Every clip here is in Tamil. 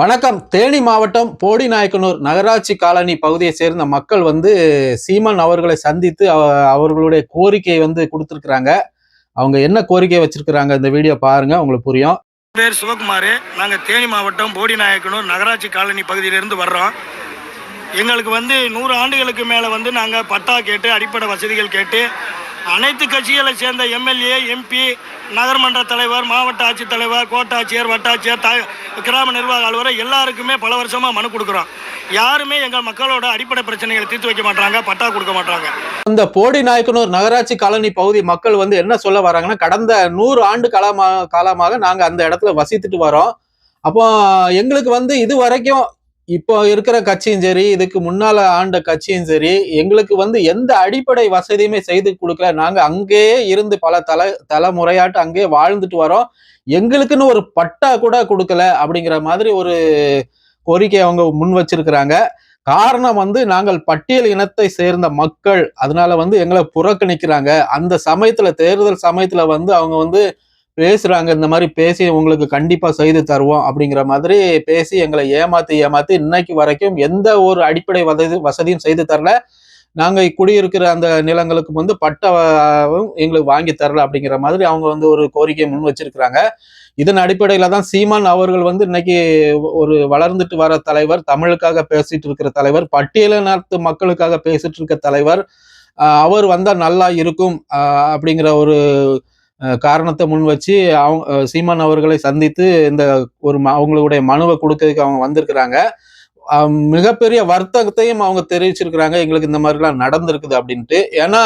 வணக்கம். தேனி மாவட்டம் போடிநாயக்கனூர் நகராட்சி காலனி பகுதியை சேர்ந்த மக்கள் வந்து சீமான் அவர்களை சந்தித்து அவ- அவர்களுடைய கோரிக்கையை வந்து கொடுத்துருக்குறாங்க. அவங்க என்ன கோரிக்கை வச்சிருக்கிறாங்க இந்த வீடியோ பாருங்க உங்களுக்கு புரியும். பேர் சிவகுமார். நாங்கள் தேனி மாவட்டம் போடிநாயக்கனூர் நகராட்சி காலனி பகுதியிலிருந்து வர்றோம். எங்களுக்கு வந்து நூறு ஆண்டுகளுக்கு மேலே வந்து நாங்கள் பட்டா கேட்டு அடிப்படை வசதிகள் கேட்டு அனைத்து கட்சிகளை சேர்ந்த எம்எல்ஏ எம்பி நகர்மன்ற தலைவர் மாவட்ட ஆட்சித்தலைவர் கோட்டாட்சியர் வட்டாட்சியர் த கிராம நிர்வாக அலுவலர் எல்லாருக்குமே பல வருஷமாக மனு கொடுக்குறோம். யாருமே எங்கள் மக்களோட அடிப்படை பிரச்சனைகளை தீர்த்து வைக்க மாட்டாங்க பட்டா கொடுக்க மாட்டாங்க. இந்த போடிநாயக்கனூர் நகராட்சி காலனி பகுதி மக்கள் வந்து என்ன சொல்ல வராங்கன்னா கடந்த நூறு ஆண்டு காலமாக காலமாக நாங்கள் அந்த இடத்துல வசித்துட்டு வரோம். அப்போ எங்களுக்கு வந்து இது வரைக்கும் இப்போ இருக்கிற கட்சியும் சரி இதுக்கு முன்னால ஆண்ட கட்சியும் சரி எங்களுக்கு வந்து எந்த அடிப்படை வசதியுமே செய்து கொடுக்கல. நாங்க அங்கேயே இருந்து பல தல தலைமுறையாட்டு அங்கேயே வாழ்ந்துட்டு வரோம். எங்களுக்குன்னு ஒரு பட்டா கூட கொடுக்கல அப்படிங்கிற மாதிரி ஒரு கோரிக்கை அவங்க முன் வச்சிருக்கிறாங்க. காரணம் வந்து நாங்கள் பட்டியல் இனத்தை சேர்ந்த மக்கள். அதனால வந்து எங்களை புறக்கணிக்கிறாங்க. அந்த சமயத்துல தேர்தல் சமயத்துல வந்து அவங்க வந்து பேசுறாங்க இந்த மாதிரி பேசி உங்களுக்கு கண்டிப்பா செய்து தருவோம் அப்படிங்கிற மாதிரி பேசி எங்களை ஏமாத்தி ஏமாத்தி இன்னைக்கு வரைக்கும் எந்த ஒரு அடிப்படை வசதி வசதியும் செய்து தரல. நாங்க குடியிருக்கிற அந்த நிலங்களுக்கு வந்து பட்டாவும் எங்களுக்கு வாங்கி தரல அப்படிங்கிற மாதிரி அவங்க வந்து ஒரு கோரிக்கையை முன் வச்சிருக்கிறாங்க. இதன் அடிப்படையில தான் சீமான் அவர்கள் வந்து இன்னைக்கு ஒரு வளர்ந்துட்டு வர தலைவர் தமிழுக்காக பேசிட்டு இருக்கிற தலைவர் பட்டியலினத்து மக்களுக்காக பேசிட்டு இருக்க தலைவர் அவர் வந்தா நல்லா இருக்கும் அப்படிங்கிற ஒரு காரணத்தை முன் வச்சு அவங்க சீமான் அவர்களை சந்தித்து இந்த ஒரு ம- அவங்களுடைய மனுவை கொடுக்கறதுக்கு அவங்க வந்திருக்கிறாங்க. மிகப்பெரிய வர்த்தகத்தையும் அவங்க தெரிவிச்சிருக்கிறாங்க. எங்களுக்கு இந்த மாதிரிலாம் நடந்திருக்குது அப்படின்ட்டு. ஏன்னா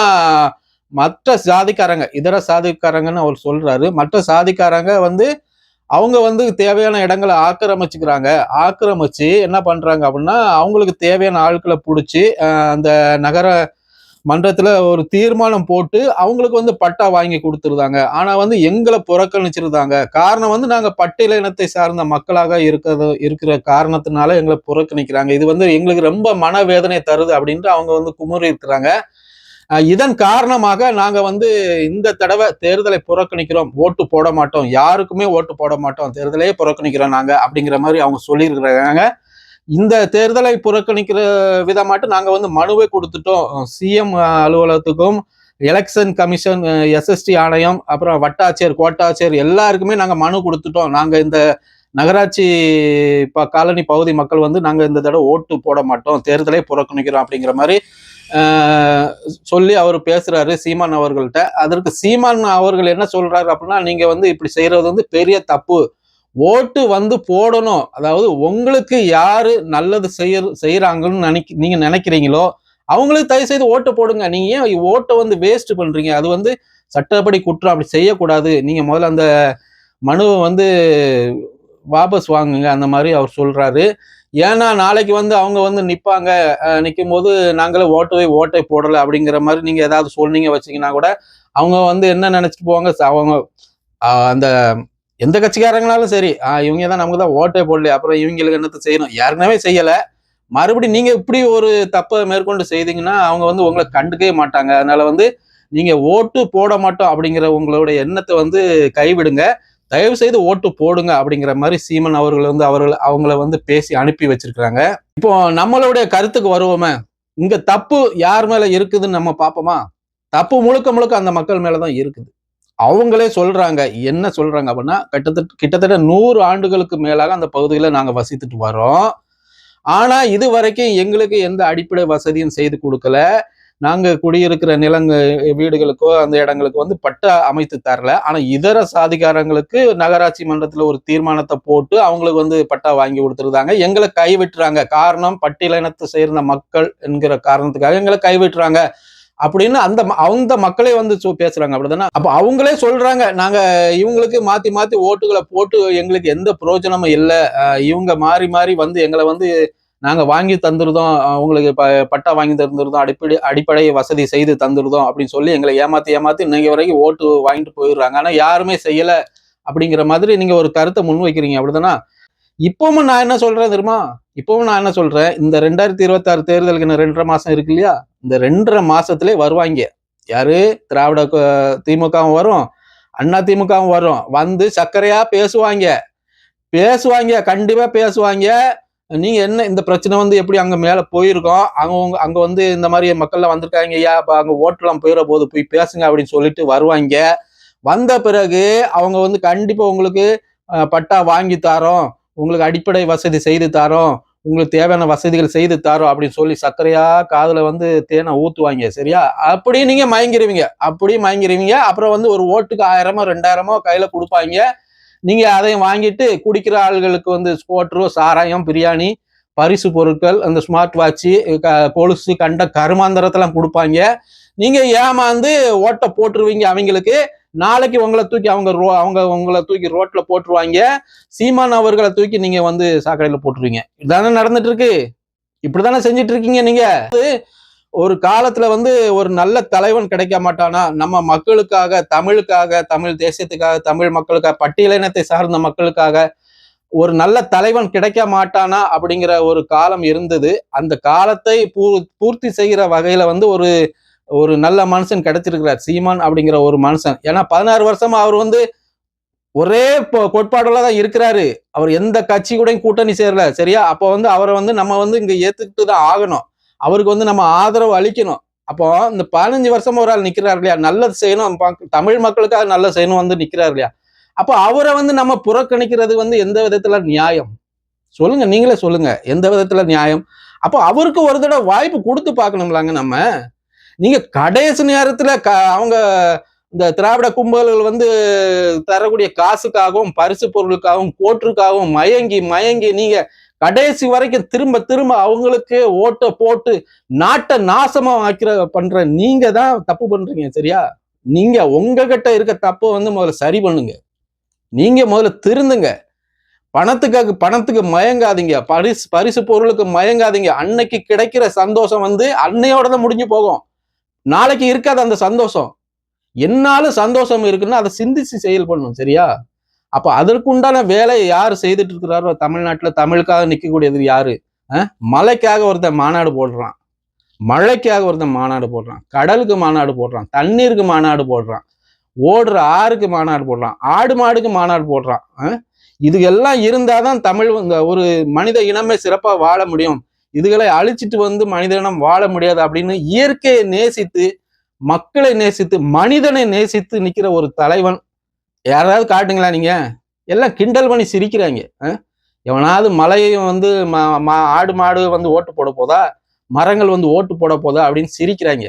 மற்ற சாதிக்காரங்க இதர சாதிக்காரங்கன்னு அவர் சொல்றாரு. மற்ற சாதிக்காரங்க வந்து அவங்க வந்து தேவையான இடங்களை ஆக்கிரமிச்சுக்கிறாங்க. ஆக்கிரமிச்சு என்ன பண்றாங்க அப்படின்னா அவங்களுக்கு தேவையான ஆட்களை பிடிச்சி அந்த நகர மன்றத்துல ஒரு தீர்மானம் போட்டு அவங்களுக்கு வந்து பட்டா வாங்கி கொடுத்துருந்தாங்க. ஆனா வந்து எங்களை புறக்கணிச்சிருந்தாங்க. காரணம் வந்து நாங்க பட்டியல இனத்தை சார்ந்த மக்களாக இருக்கிறது இருக்கிற காரணத்தினால எங்களை புறக்கணிக்கிறாங்க. இது வந்து எங்களுக்கு ரொம்ப மனவேதனை தருது அப்படின்ட்டு அவங்க வந்து குமுறி இருக்கிறாங்க இதன் காரணமாக நாங்க வந்து இந்த தடவை தேர்தலை புறக்கணிக்கிறோம். ஓட்டு போட மாட்டோம். யாருக்குமே ஓட்டு போட மாட்டோம். தேர்தலையே புறக்கணிக்கிறோம் நாங்க அப்படிங்கிற மாதிரி அவங்க சொல்லியிருக்கிறாங்க. இந்த தேர்தலை புறக்கணிக்கிற விதமாட்டு நாங்கள் வந்து மனுவை கொடுத்துட்டோம். சிஎம் அலுவலகத்துக்கும் எலெக்ஷன் கமிஷன் எஸ்எஸ்டி ஆணையம் அப்புறம் வட்டாட்சியர் கோட்டாட்சியர் எல்லாருக்குமே நாங்கள் மனு கொடுத்துட்டோம். நாங்கள் இந்த நகராட்சி ப காலனி பகுதி மக்கள் வந்து நாங்கள் இந்த தடவை ஓட்டு போட மாட்டோம். தேர்தலை புறக்கணிக்கிறோம் அப்படிங்கிற மாதிரி சொல்லி அவர் பேசுறாரு சீமான் அவர்கள்ட்ட. அதற்கு சீமான் அவர்கள் என்ன சொல்றாரு அப்படின்னா நீங்க வந்து இப்படி செய்யறது வந்து பெரிய தப்பு. ஓட்டு வந்து போடணும். அதாவது உங்களுக்கு யாரு நல்லது செய்ய செய்யறாங்கன்னு நினைக்க நீங்க நினைக்கிறீங்களோ அவங்களுக்கு தயவு செய்து ஓட்டை போடுங்க. நீங்க ஏன் ஓட்டை வந்து வேஸ்ட் பண்றீங்க? அது வந்து சட்டப்படி குற்றம். அப்படி செய்யக்கூடாது. நீங்க முதல்ல அந்த மனுவை வந்து வாபஸ் வாங்குங்க. அந்த மாதிரி அவர் சொல்றாரு. ஏன்னா நாளைக்கு வந்து அவங்க வந்து நிற்பாங்க நிற்கும் போது நாங்களே ஓட்டவே ஓட்டை போடலை அப்படிங்கிற மாதிரி நீங்கள் ஏதாவது சொன்னீங்க வச்சீங்கன்னா கூட அவங்க வந்து என்ன நினச்சிட்டு போவாங்க? அவங்க அந்த எந்த கட்சிக்காரங்களாலும் சரி இவங்க தான் நமக்கு தான் ஓட்டே போடல அப்புறம் இவங்களுக்கு என்னத்தை செய்யணும்? யாருக்குமே செய்யலை. மறுபடியும் நீங்கள் இப்படி ஒரு தப்பை மேற்கொண்டு செய்தீங்கன்னா அவங்க வந்து உங்களை கண்டுக்கவே மாட்டாங்க. அதனால வந்து நீங்கள் ஓட்டு போட மாட்டோம் அப்படிங்கிற உங்களுடைய எண்ணத்தை வந்து கைவிடுங்க. தயவு செய்து ஓட்டு போடுங்க அப்படிங்கிற மாதிரி சீமன் அவர்கள் வந்து அவர்கள் அவங்கள வந்து பேசி அனுப்பி வச்சிருக்கிறாங்க. இப்போ நம்மளுடைய கருத்துக்கு வருவோமே இங்க தப்பு யார் மேல இருக்குதுன்னு நம்ம பார்ப்போமா? தப்பு முழுக்க முழுக்க அந்த மக்கள் மேலதான் இருக்குது. அவங்களே சொல்றாங்க என்ன சொல்றாங்க அப்படின்னா கிட்டத்தட்ட கிட்டத்தட்ட நூறு ஆண்டுகளுக்கு மேலாக அந்த பகுதியில் நாங்கள் வசித்துட்டு வரோம் ஆனா இது வரைக்கும் எங்களுக்கு எந்த அடிப்படை வசதியும் செய்து கொடுக்கல. நாங்க குடியிருக்கிற நிலங்க வீடுகளுக்கோ அந்த இடங்களுக்கு வந்து பட்டா அமைத்து தரல. ஆனா இதர சாதிகாரங்களுக்கு நகராட்சி மன்றத்துல ஒரு தீர்மானத்தை போட்டு அவங்களுக்கு வந்து பட்டா வாங்கி கொடுத்துருந்தாங்க எங்களை கைவிட்டுறாங்க. காரணம் பட்டியலினத்தை சேர்ந்த மக்கள் என்கிற காரணத்துக்காக எங்களை கைவிட்டுறாங்க. அப்படின்னு அந்த ம- அந்த மக்களே வந்து பேசுறாங்க அப்படிதானே? அப்ப அவங்களே சொல்றாங்க நாங்க இவங்களுக்கு மாத்தி மாத்தி ஓட்டுகளை போட்டு எங்களுக்கு எந்த பிரயோஜனமும் இல்லை. இவங்க மாறி மாறி வந்து எங்களை வந்து நாங்க வாங்கி தந்துருதோம். உங்களுக்கு ப- பட்டா வாங்கி தந்துருதோம். அடிப்படை அடிப்படை வசதி செய்து தந்துருதோம் அப்படின்னு சொல்லி எங்களை ஏமாத்தி ஏமாத்தி இன்னைக்கு வரைக்கும் ஓட்டு வாங்கிட்டு போயிடுறாங்க. ஆனா யாருமே செய்யல அப்படிங்கிற மாதிரி நீங்க ஒரு கருத்தை முன்வைக்கிறீங்க அப்படிதானா? இப்பவும் நான் என்ன சொல்றேன் தெரியுமா? இப்பவும் நான் என்ன சொல்றேன்? இந்த ரெண்டாயிரத்தி இருபத்தாறு தேர்தலுக்கு இன்னும் ரெண்டரை மாசம் இருக்கு இல்லையா? இந்த ரெண்டரை மாசத்திலே வருவாங்க. யாரு? திராவிட திமுகவும் வரும். அண்ணா திமுகவும் வரும். வந்து சர்க்கரையா பேசுவாங்க. பேசுவாங்க கண்டிப்பா பேசுவாங்க. நீங்க என்ன இந்த பிரச்சனை வந்து எப்படி அங்க மேல போயிருக்கோம்? அவங்க அங்க வந்து இந்த மாதிரி மக்கள்லாம் வந்திருக்காங்க ஐயா அப்ப அங்க ஓட்டெல்லாம் போயிட போது போய் பேசுங்க அப்படின்னு சொல்லிட்டு வருவாங்க. வந்த பிறகு அவங்க வந்து கண்டிப்பா உங்களுக்கு பட்டா வாங்கி தாரோம். உங்களுக்கு அடிப்படை வசதி செய்து தாரோம். உங்களுக்கு தேவையான வசதிகள் செய்து தாரோம் அப்படின்னு சொல்லி சர்க்கரையா காதில் வந்து தேனை ஊற்றுவாங்க சரியா? அப்படியே நீங்கள் மயங்கிருவீங்க. அப்படியே மயங்கிருவீங்க. அப்புறம் வந்து ஒரு ஓட்டுக்கு ஆயிரமோ ரெண்டாயிரமோ கையில் கொடுப்பாங்க. நீங்கள் அதையும் வாங்கிட்டு குடிக்கிற ஆள்களுக்கு வந்து ஸ்கோட்ரு சாராயம் பிரியாணி பரிசு பொருட்கள் அந்த ஸ்மார்ட் வாட்சு கொலுசு கண்ட கருமாந்தரத்தெல்லாம் கொடுப்பாங்க. நீங்கள் ஏமாந்து ஓட்டை போட்டுருவீங்க அவங்களுக்கு. நாளைக்கு உங்களை தூக்கி அவங்க ரோ அவங்க உங்களை தூக்கி ரோட்ல போட்டுருவாங்க. சீமான் அவர்களை தூக்கி நீங்க வந்து சாக்கடையில போட்டுருவீங்க. இதுதானே நடந்துட்டு இருக்கு இப்படிதானே செஞ்சுட்டு இருக்கீங்க நீங்க ஒரு காலத்துல வந்து ஒரு நல்ல தலைவன் கிடைக்க மாட்டானா? நம்ம மக்களுக்காக தமிழுக்காக தமிழ் தேசியத்துக்காக தமிழ் மக்களுக்காக பட்டியலினத்தை சார்ந்த மக்களுக்காக ஒரு நல்ல தலைவன் கிடைக்க மாட்டானா? அப்படிங்கிற ஒரு காலம் இருந்தது. அந்த காலத்தை பூ பூர்த்தி செய்கிற வகையில வந்து ஒரு ஒரு நல்ல மனுஷன் கிடைச்சிருக்கிறார் சீமான் அப்படிங்கிற ஒரு மனுஷன். ஏன்னா பதினாறு வருஷமா அவர் வந்து ஒரே கோட்பாடுல தான் இருக்கிறாரு. அவர் எந்த கட்சி கூட கூட்டணி சேரல சரியா? அப்போ வந்து அவரை வந்து நம்ம வந்து இங்க ஏத்துக்கிட்டு தான் ஆகணும். அவருக்கு வந்து நம்ம ஆதரவு அளிக்கணும். அப்போ இந்த பதினஞ்சு வருஷமா ஒரு ஆள் நிக்கிறார் இல்லையா? நல்லது செய்யணும். பா- தமிழ் மக்களுக்காக நல்லது செய்யணும் வந்து நிக்கிறார் இல்லையா? அப்போ அவரை வந்து நம்ம புறக்கணிக்கிறது வந்து எந்த விதத்துல நியாயம்? சொல்லுங்க நீங்களே சொல்லுங்க. எந்த விதத்துல நியாயம்? அப்போ அவருக்கு ஒரு தடவை வாய்ப்பு கொடுத்து பார்க்கணும்லாங்க நம்ம. நீங்க கடைசி நேரத்துல க அவங்க இந்த திராவிட கும்பல்கள் வந்து தரக்கூடிய காசுக்காகவும் பரிசு பொருளுக்காகவும் கோற்றுக்காகவும் மயங்கி மயங்கி நீங்க கடைசி வரைக்கும் திரும்ப திரும்ப அவங்களுக்கு ஓட்டை போட்டு நாட்டை நாசமா ஆக்கிற பண்ற நீங்க தான் தப்பு பண்றீங்க சரியா? நீங்க உங்ககிட்ட இருக்க தப்பை வந்து முதல்ல சரி பண்ணுங்க. நீங்க முதல்ல திருந்துங்க. பணத்துக்காக பணத்துக்கு மயங்காதீங்க. பரிசு பரிசு பொருளுக்கு மயங்காதீங்க. அன்னைக்கு கிடைக்கிற சந்தோஷம் வந்து அன்னையோட தான் முடிஞ்சு போகும். நாளைக்கு இருக்காது அந்த சந்தோஷம். என்னாலும் சந்தோஷம் இருக்குன்னா அதை சிந்திச்சு செயல் பண்ணும் சரியா? அப்ப அதற்குண்டான வேலையை யார் செய்துட்டு இருக்கிறாரோ தமிழ்நாட்டுல தமிழுக்காக நிற்கக்கூடியது யாரு? அஹ்? மலைக்காக ஒருத்தன் மாநாடு போடுறான். மழைக்காக ஒருத்தன் மாநாடு போடுறான். கடலுக்கு மாநாடு போடுறான். தண்ணீருக்கு மாநாடு போடுறான். ஓடுற ஆறுக்கு மாநாடு போடுறான். ஆடு மாடுக்கு மாநாடு போடுறான். இது எல்லாம் இருந்தாதான் தமிழ் இந்த ஒரு மனித இனமே சிறப்பாக வாழ முடியும். இதுகளை அழிச்சிட்டு வந்து மனிதனம் வாழ முடியாது அப்படின்னு இயற்கையை நேசித்து மக்களை நேசித்து மனிதனை நேசித்து நிற்கிற ஒரு தலைவன் யாராவது காட்டுங்களா நீங்க? எல்லாம் கிண்டல் பண்ணி சிரிக்கிறாங்க. எவனாவது மலையையும் வந்து ஆடு மாடு வந்து ஓட்டு போட போதா? மரங்கள் வந்து ஓட்டு போட போதா? அப்படின்னு சிரிக்கிறாங்க.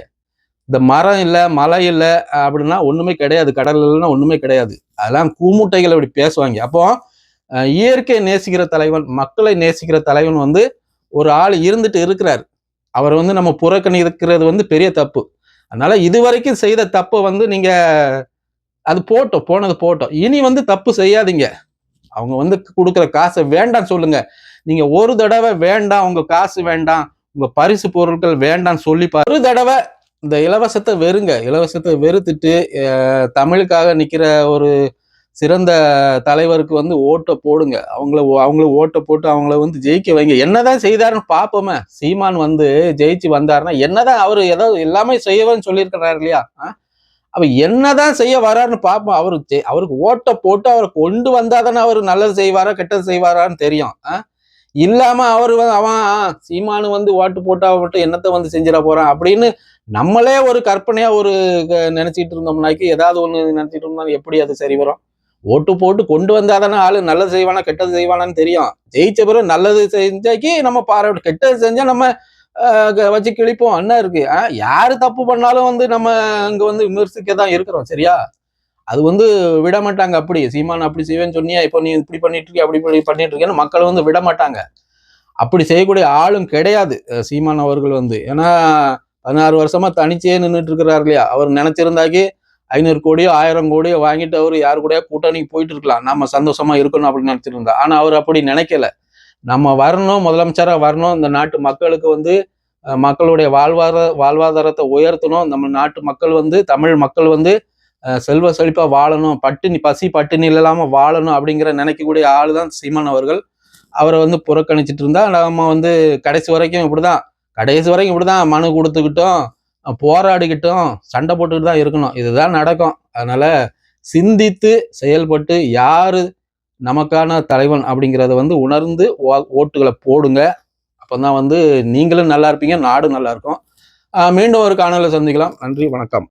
இந்த மரம் இல்லை மலை இல்லை அப்படின்னா ஒண்ணுமே கிடையாது. கடல் இல்லைன்னா ஒண்ணுமே கிடையாது. அதெல்லாம் கூமுட்டைகள் அப்படி பேசுவாங்க. அப்போ இயற்கையை நேசிக்கிற தலைவன் மக்களை நேசிக்கிற தலைவன் வந்து ஒரு ஆள் இருந்துட்டு இருக்கிறார். அவர் வந்து நம்ம புறக்கணிக்கிறது வந்து பெரிய தப்பு. அதனால இதுவரைக்கும் செய்த தப்பை வந்து நீங்க அது போட்டோம் போனது போட்டோம். இனி வந்து தப்பு செய்யாதீங்க. அவங்க வந்து கொடுக்குற காசை வேண்டாம் சொல்லுங்க. நீங்க ஒரு தடவை வேண்டாம் உங்க காசு வேண்டாம் உங்க பரிசு பொருட்கள் வேண்டாம்னு சொல்லி ஒரு தடவை இந்த இலவசத்தை வெறுங்க. இலவசத்தை வெறுத்துட்டு தமிழுக்காக நிக்கிற ஒரு சிறந்த தலைவருக்கு வந்து ஓட்டை போடுங்க. அவங்கள அவங்கள ஓட்டை போட்டு அவங்கள வந்து ஜெயிக்க வைங்க. என்னதான் செய்தாருன்னு பார்ப்போமே சீமான் வந்து ஜெயிச்சு வந்தாருன்னா என்னதான் அவர் ஏதாவது எல்லாமே செய்யவேன்னு சொல்லியிருக்கிறாரு இல்லையா? அப்ப என்னதான் செய்ய வராருன்னு பார்ப்போம் அவரு அவருக்கு ஓட்டை போட்டு அவரை கொண்டு வந்தாதானே அவர் நல்லது செய்வாரா கெட்டது செய்வாரான்னு தெரியும். இல்லாம அவர் அவன் ஆ, சீமானு வந்து ஓட்டு போட்டா மட்டும் என்னத்தை வந்து செஞ்சிட போறான் அப்படின்னு நம்மளே ஒரு கற்பனையா ஒரு க- நினைச்சிட்டு இருந்தோம்னாக்கி ஏதாவது ஒண்ணு நினைச்சிட்டு இருந்தோம் எப்படி அது சரி வரும்? ஓட்டு போட்டு கொண்டு வந்தாதானே ஆளு நல்லது செய்வானா கெட்டது செய்வானான்னு தெரியும். ஜெயிச்ச பிறகு நல்லது செஞ்சாக்கி நம்ம பாராட்டு கெட்டது செஞ்சா நம்ம வச்சு கிழிப்போம். என்ன இருக்கு? யாரு தப்பு பண்ணாலும் வந்து நம்ம இங்க வந்து விமர்சிக்க தான் இருக்கிறோம் சரியா? அது வந்து விட மாட்டாங்க அப்படி. சீமான் அப்படி செய்வேன்னு சொன்னியா இப்போ நீ இப்படி பண்ணிட்டு இருக்கிய அப்படி இப்படி பண்ணிட்டு இருக்கேன்னு மக்கள் வந்து விட மாட்டாங்க. அப்படி செய்யக்கூடிய ஆளும் கிடையாது சீமான் அவர்கள் வந்து. ஏன்னா பதினாறு வருஷமா தனிச்சே நின்றுட்டு இருக்கிறார் இல்லையா? அவர் நினைச்சிருந்தாக்கி ஐநூறு கோடியோ ஆயிரம் கோடியோ வாங்கிட்டு அவர் யார் கூடயோ கூட்டணிக்கு போயிட்டு இருக்கலாம் நம்ம சந்தோஷமா இருக்கணும் அப்படின்னு இருந்தா. ஆனா அவர் அப்படி நினைக்கல. நம்ம வரணும் முதலமைச்சரா வரணும். இந்த நாட்டு மக்களுக்கு வந்து மக்களுடைய வாழ்வாதார வாழ்வாதாரத்தை உயர்த்தணும். நம்ம நாட்டு மக்கள் வந்து தமிழ் மக்கள் வந்து செல்வ செழிப்பா வாழணும். பட்டினி பசி பட்டினி இல்லாம வாழணும் அப்படிங்கிற நினைக்கக்கூடிய ஆள் தான் சீமான் அவர்கள். அவரை வந்து புறக்கணிச்சிட்டு இருந்தா நம்ம வந்து கடைசி வரைக்கும் இப்படிதான். கடைசி வரைக்கும் இப்படிதான் மனு கொடுத்துக்கிட்டோம். போராடிக்கிட்டும் சண்டை போட்டுக்கிட்டு தான் இருக்கணும். இதுதான் நடக்கும். அதனால சிந்தித்து செயல்பட்டு யாரு நமக்கான தலைவன் அப்படிங்கிறத வந்து உணர்ந்து ஓ- ஓட்டுகளை போடுங்க. அப்பதான் வந்து நீங்களும் நல்லா இருப்பீங்க நாடும் நல்லா இருக்கும். மீண்டும் ஒரு காணொலியில் சந்திக்கலாம். நன்றி வணக்கம்.